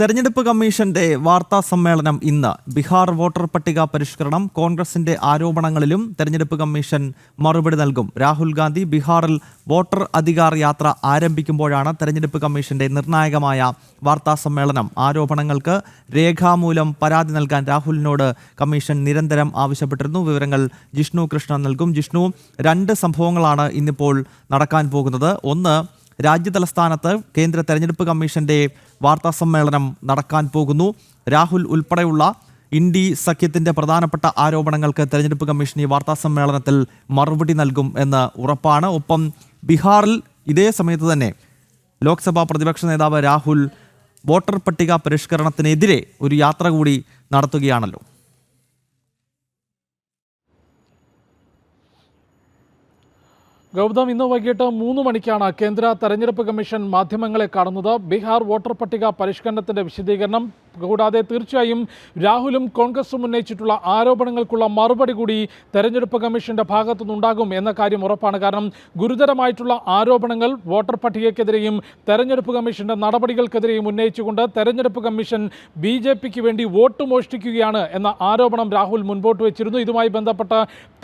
തെരഞ്ഞെടുപ്പ് കമ്മീഷന്റെ വാർത്താ സമ്മേളനം ഇന്ന്. ബീഹാർ വോട്ടർ പട്ടിക പരിഷ്കരണം കോൺഗ്രസിന്റെ ആരോപണങ്ങളിലും തെരഞ്ഞെടുപ്പ് കമ്മീഷൻ മറുപടി നൽകും. രാഹുൽ ഗാന്ധി ബീഹാറിൽ വോട്ടർ അധികാർ യാത്ര ആരംഭിക്കുമ്പോഴാണ് തെരഞ്ഞെടുപ്പ് കമ്മീഷന്റെ നിർണായകമായ വാർത്താ സമ്മേളനം. ആരോപണങ്ങൾക്ക് രേഖാമൂലം പരാതി നൽകാൻ രാഹുലിനോട് കമ്മീഷൻ നിരന്തരം ആവശ്യപ്പെട്ടിരുന്നു. വിവരങ്ങൾ ജിഷ്ണു കൃഷ്ണ നൽകും. ജിഷ്ണു രണ്ട് സംഭവങ്ങളാണ് ഇന്നിപ്പോൾ നടക്കാൻ പോകുന്നത്. ഒന്ന് രാജ്യതലസ്ഥാനത്ത് കേന്ദ്ര തെരഞ്ഞെടുപ്പ് കമ്മീഷന്റെ വാർത്താ സമ്മേളനം നടക്കാൻ പോകുന്നു. രാഹുൽ ഉൾപ്പെടെയുള്ള ഇന്ത്യ സഖ്യത്തിന്റെ പ്രധാനപ്പെട്ട ആരോപണങ്ങൾക്ക് തെരഞ്ഞെടുപ്പ് കമ്മീഷൻ ഈ വാർത്താ സമ്മേളനത്തിൽ മറുപടി നൽകും എന്ന് ഉറപ്പാണ്. ഒപ്പം ബീഹാറിൽ ഇതേ സമയത്ത് തന്നെ ലോക്സഭാ പ്രതിപക്ഷ നേതാവ് രാഹുൽ വോട്ടർ പട്ടിക പരിഷ്കരണത്തിനെതിരെ ഒരു യാത്ര കൂടി നടത്തുകയാണല്ലോ. ഗൗതം ഇന്ന് വൈകിട്ട് മൂന്ന് മണിക്കാണ് കേന്ദ്ര തെരഞ്ഞെടുപ്പ് കമ്മീഷൻ മാധ്യമങ്ങളെ കാണുന്നത്. ബീഹാർ വോട്ടർ പട്ടിക പരിഷ്കരണത്തിന്റെ വിശദീകരണം. കൂടാതെ തീർച്ചയായും രാഹുലും കോൺഗ്രസും ഉന്നയിച്ചിട്ടുള്ള ആരോപണങ്ങൾക്കുള്ള മറുപടി കൂടി തെരഞ്ഞെടുപ്പ് കമ്മീഷന്റെ ഭാഗത്തുനിന്നുണ്ടാകും എന്ന കാര്യം ഉറപ്പാണ്. കാരണം ഗുരുതരമായിട്ടുള്ള ആരോപണങ്ങൾ വോട്ടർ പട്ടികയ്ക്കെതിരെയും തെരഞ്ഞെടുപ്പ് കമ്മീഷന്റെ നടപടികൾക്കെതിരെയും ഉന്നയിച്ചുകൊണ്ട് തെരഞ്ഞെടുപ്പ് കമ്മീഷൻ ബി ജെ പിക്ക് വേണ്ടി വോട്ട് മോഷ്ടിക്കുകയാണ് എന്ന ആരോപണം രാഹുൽ മുൻപോട്ട് വെച്ചിരുന്നു. ഇതുമായി ബന്ധപ്പെട്ട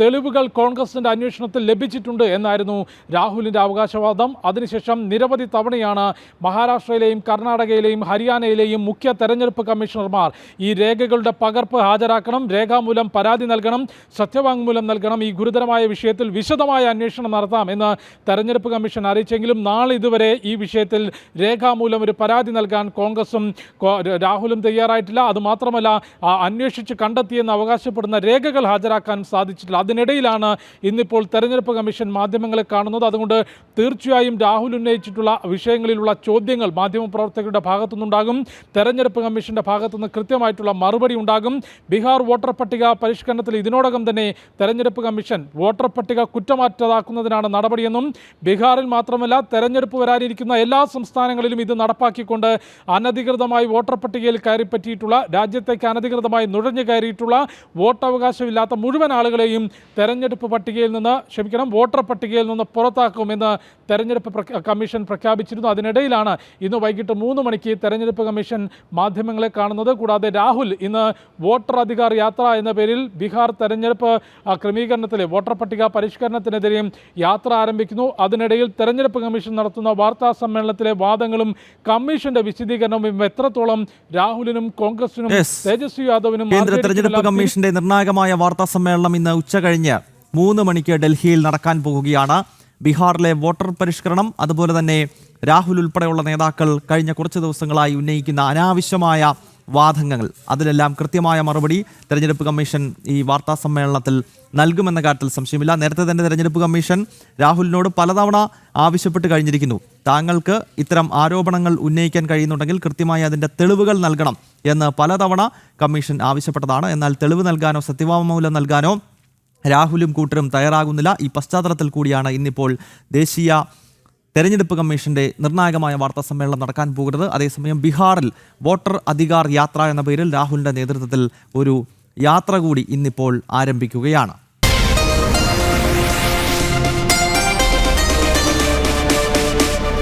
തെളിവുകൾ കോൺഗ്രസിന്റെ അന്വേഷണത്തിൽ ലഭിച്ചിട്ടുണ്ട് എന്നായിരുന്നു രാഹുലിന്റെ അവകാശവാദം. അതിനുശേഷം നിരവധി തവണയാണ് മഹാരാഷ്ട്രയിലെയും കർണാടകയിലെയും ഹരിയാനയിലെയും മുഖ്യ തെരഞ്ഞെടുപ്പ് കമ്മീഷണർമാർ. ഈ രേഖകളുടെ പകർപ്പ് ഹാജരാക്കണം രേഖാമൂലം പരാതി നൽകണം സത്യവാങ്മൂലം നൽകണം. ഈ ഗുരുതരമായ വിഷയത്തിൽ വിശദമായ അന്വേഷണം നടത്താം എന്ന് തെരഞ്ഞെടുപ്പ് കമ്മീഷൻ അറിയിച്ചെങ്കിലും നാളെ ഇതുവരെ ഈ വിഷയത്തിൽ രേഖാമൂലം ഒരു പരാതി നൽകാൻ കോൺഗ്രസും രാഹുലും തയ്യാറായിട്ടില്ല. അതുമാത്രമല്ല അന്വേഷിച്ച് കണ്ടെത്തിയെന്ന് അവകാശപ്പെടുന്ന രേഖകൾ ഹാജരാക്കാൻ സാധിച്ചിട്ടില്ല. അതിനിടയിലാണ് ഇന്നിപ്പോൾ തെരഞ്ഞെടുപ്പ് കമ്മീഷൻ മാധ്യമങ്ങളെ കാണുന്നത്. അതുകൊണ്ട് തീർച്ചയായും രാഹുൽ ഉന്നയിച്ചിട്ടുള്ള വിഷയങ്ങളിലുള്ള ചോദ്യങ്ങൾ മാധ്യമപ്രവർത്തകരുടെ ഭാഗത്തുനിന്നുണ്ടാകും. തെരഞ്ഞെടുപ്പ് കമ്മീഷന്റെ ഭാഗത്തുനിന്ന് കൃത്യമായിട്ടുള്ള മറുപടി ഉണ്ടാകും. ബീഹാർ വോട്ടർ പട്ടിക പരിഷ്കരണത്തിൽ ഇതിനോടകം തന്നെ തെരഞ്ഞെടുപ്പ് കമ്മീഷൻ വോട്ടർ പട്ടിക കുറ്റമറ്റതാക്കുന്നതിനാണ് നടപടിയെന്നും ബീഹാറിൽ മാത്രമല്ല തെരഞ്ഞെടുപ്പ് വരാനിരിക്കുന്ന എല്ലാ സംസ്ഥാനങ്ങളിലും ഇത് നടപ്പാക്കിക്കൊണ്ട് അനധികൃതമായി വോട്ടർ പട്ടികയിൽ കയറിപ്പറ്റിയിട്ടുള്ള രാജ്യത്തേക്ക് അനധികൃതമായി നുഴഞ്ഞു കയറിയിട്ടുള്ള വോട്ടവകാശമില്ലാത്ത മുഴുവൻ ആളുകളെയും തെരഞ്ഞെടുപ്പ് പട്ടികയിൽ നിന്ന് ക്ഷമിക്കണം വോട്ടർ പട്ടികയിൽ നിന്ന് പുറത്താക്കുമെന്ന് തെരഞ്ഞെടുപ്പ് കമ്മീഷൻ പ്രഖ്യാപിച്ചിരുന്നു. അതിനിടയിലാണ് ഇന്ന് വൈകിട്ട് മൂന്ന് മണിക്ക് തെരഞ്ഞെടുപ്പ് കമ്മീഷൻ മാധ്യമങ്ങളെ കാണുന്നത്. കൂടാതെ രാഹുൽ ഇന്ന് വോട്ടർ അധികാർ യാത്ര എന്ന പേരിൽ ബീഹാർ തെരഞ്ഞെടുപ്പ് ക്രമീകരണത്തിലെ വോട്ടർ പട്ടിക പരിഷ്കരണത്തിനെതിരെയും യാത്ര ആരംഭിക്കുന്നു. അതിനിടയിൽ തെരഞ്ഞെടുപ്പ് കമ്മീഷൻ നടത്തുന്ന വാർത്താ സമ്മേളനത്തിലെ വാദങ്ങളും കമ്മീഷന്റെ വിശദീകരണവും എത്രത്തോളം രാഹുലിനും കോൺഗ്രസിനും. തേജസ്വി യാദവിനും കേന്ദ്ര തെരഞ്ഞെടുപ്പ് കമ്മീഷന്റെ നിർണായകമായ വാർത്താ സമ്മേളനം ഇന്ന് ഉച്ച ഉച്ചകഴിഞ്ഞ് മൂന്ന് മണിക്ക് ഡൽഹിയിൽ നടക്കാൻ പോകുകയാണ്. ബീഹാറിലെ വോട്ടർ പരിഷ്കരണം അതുപോലെ തന്നെ രാഹുൽ ഉൾപ്പെടെയുള്ള നേതാക്കൾ കഴിഞ്ഞ കുറച്ച് ദിവസങ്ങളായി ഉന്നയിക്കുന്ന അനാവശ്യമായ വാദങ്ങൾ. അതിലെല്ലാം കൃത്യമായ മറുപടി തെരഞ്ഞെടുപ്പ് കമ്മീഷൻ ഈ വാർത്താ സമ്മേളനത്തിൽ നൽകുമെന്ന കാര്യത്തിൽ സംശയമില്ല. നേരത്തെ തന്നെ തെരഞ്ഞെടുപ്പ് കമ്മീഷൻ രാഹുലിനോട് പലതവണ ആവശ്യപ്പെട്ട് കഴിഞ്ഞിരിക്കുന്നു. താങ്കൾക്ക് ഇത്തരം ആരോപണങ്ങൾ ഉന്നയിക്കാൻ കഴിയുന്നുണ്ടെങ്കിൽ കൃത്യമായി അതിന്റെ തെളിവുകൾ നൽകണം എന്ന് പലതവണ കമ്മീഷൻ ആവശ്യപ്പെട്ടതാണ്. എന്നാൽ തെളിവ് നൽകാനോ സത്യവാങ്മൂലം നൽകാനോ രാഹുലും കൂട്ടരും തയ്യാറാകുന്നില്ല. ഈ പശ്ചാത്തലത്തിൽ കൂടിയാണ് ഇന്നിപ്പോൾ ദേശീയ തെരഞ്ഞെടുപ്പ് കമ്മീഷന്റെ നിർണായകമായ വാർത്താ സമ്മേളനം നടക്കാൻ പോകുന്നത്. അതേസമയം ബീഹാറിൽ വോട്ടർ അധികാർ യാത്ര എന്ന പേരിൽ രാഹുലിന്റെ നേതൃത്വത്തിൽ ഒരു യാത്ര കൂടി ഇന്നിപ്പോൾ ആരംഭിക്കുകയാണ്.